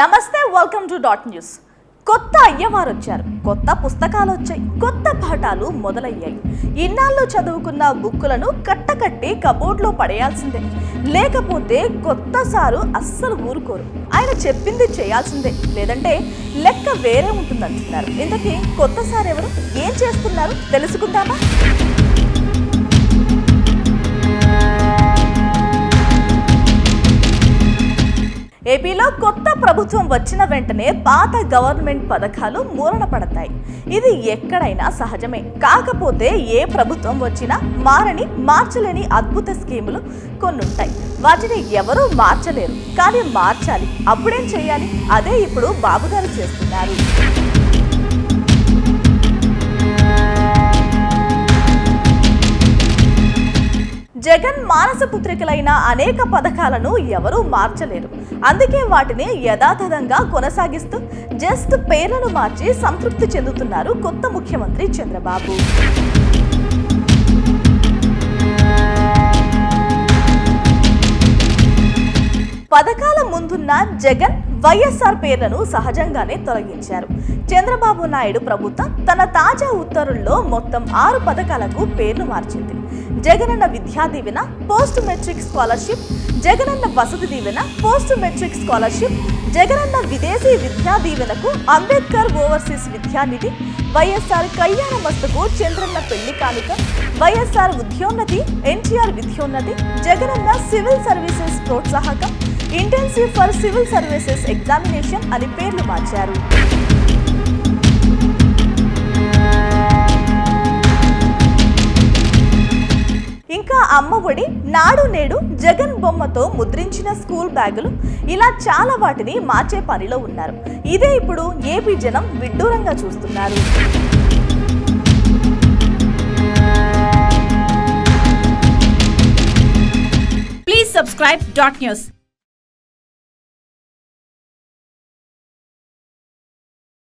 నమస్తే welcome to dot news కొత్త అయ్యవారు వచ్చారు కొత్త పుస్తకాలు వచ్చాయి కొత్త పాఠాలు మొదలయ్యాయి. ఇన్నాళ్ళు చదువుకున్న బుక్కులను కట్టకట్టి కబోర్డ్లో పడేయాల్సిందే. లేకపోతే కొత్త సారు అస్సలు ఊరుకోరు. ఆయన చెప్పింది చేయాల్సిందే. లేదంటే లెక్క వేరే ఉంటుందంటున్నారు. ఇంతకీ కొత్త సార్ ఎవరు ఏం చేస్తున్నారు? తెలుసుకుందామా? ఏపీలో కొత్త ప్రభుత్వం వచ్చిన వెంటనే పాత గవర్నమెంట్ పథకాలు మూలన పడతాయి ఇది ఎక్కడైనా సహజమే. కాకపోతే ఏ ప్రభుత్వం వచ్చినా మారని మార్చలేని అద్భుత స్కీములు కొన్ని ఉంటాయి వాటిని ఎవరూ మార్చలేరు. కానీ మార్చాలి. అప్పుడేం చేయాలి? అదే ఇప్పుడు బాబుగారు చేస్తున్నారు. జగన్ మానస పుత్రికలైన అనేక పథకాలను ఎవరూ మార్చలేరు. అందుకే వాటిని యథాతథంగా కొనసాగిస్తూ జస్ట్ పేర్లను మార్చి సంతృప్తి చెందుతున్నారు కొత్త ముఖ్యమంత్రి చంద్రబాబు. పథకాల ముందున్న జగన్ వైఎస్ఆర్ పేర్లను సహజంగానే తొలగించారు. చంద్రబాబు నాయుడు ప్రభుత్వం తన తాజా ఉత్తర్వుల్లో మొత్తం ఆరు పథకాలకు పేర్లు మార్చింది. Jagananna Vidya Deevena post matric scholarship Jagananna Vasathi Deevena post matric scholarship Jagananna Videshi Vidya దీవెనకు Ambedkar overseas Vidyanidhi YSR Kalyana మస్తుకు చంద్రన్న పెళ్ళి కానుక YSR ఉద్యోన్నతి NTR Vidyonnathi Jagananna civil services ప్రోత్సాహకం incentive for civil services examination అని పేర్లు మార్చారు. ఇంకా అమ్మఒడి నాడు నేడు జగన్ బొమ్మతో ముద్రించిన స్కూల్ బ్యాగులు ఇలా చాలా వాటిని మార్చే పనిలో ఉన్నారు. ఇదే ఇప్పుడు ఏపీ జనం విడ్డూరంగా చూస్తున్నారు. Please subscribe dot news